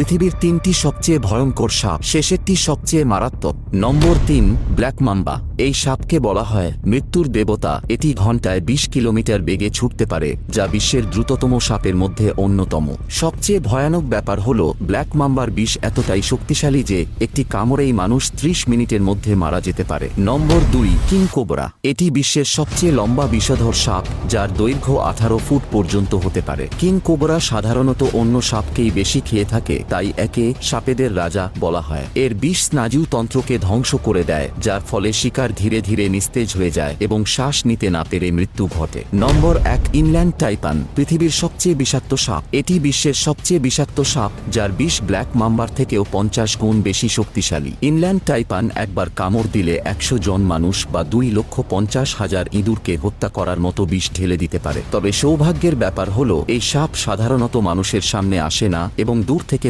পৃথিবীর তিনটি সবচেয়ে ভয়ঙ্কর সাপ, শেষেরটি সবচেয়ে মারাত্মক। নম্বর তিন, ব্ল্যাক মাম্বা। এই সাপকে বলা হয় মৃত্যুর দেবতা। এটি ঘন্টায় বিশ কিলোমিটার বেগে ছুটতে পারে, যা বিশ্বের দ্রুততম সাপের মধ্যে অন্যতম। সবচেয়ে ভয়ানক ব্যাপার হল, ব্ল্যাক মাম্বার বিষ এতটাই শক্তিশালী যে, একটি কামড়েই মানুষ ত্রিশ মিনিটের মধ্যে মারা যেতে পারে। নম্বর দুই, কিং কোবরা। এটি বিশ্বের সবচেয়ে লম্বা বিষধর সাপ, যার দৈর্ঘ্য আঠারো ফুট পর্যন্ত হতে পারে। কিং কোবরা সাধারণত অন্য সাপকেই বেশি খেয়ে থাকে তাই একে সাপেদের রাজা বলা হয়। এর বিষ স্নায়ু তন্ত্রকে ধ্বংস করে দেয়, যার ফলে শিকার ধীরে ধীরে নিস্তেজ হয়ে যায় এবং শ্বাস নিতে না পেরে মৃত্যু ঘটে। নম্বর এক ইনল্যান্ড টাইপান, পৃথিবীর সবচেয়ে বিষাক্ত সাপ। এটি বিশ্বের সবচেয়ে বিষাক্ত সাপ, যার বিষ ব্ল্যাক মাম্বার থেকেও পঞ্চাশ গুণ বেশি শক্তিশালী। ইনল্যান্ড টাইপান একবার কামড় দিলে একশো জন মানুষ বা দুই লক্ষ পঞ্চাশ হাজার ইঁদুরকে হত্যা করার মতো বিষ ঢেলে দিতে পারে। তবে সৌভাগ্যের ব্যাপার হলো, এই সাপ সাধারণত মানুষের সামনে আসে না এবং দূর থেকে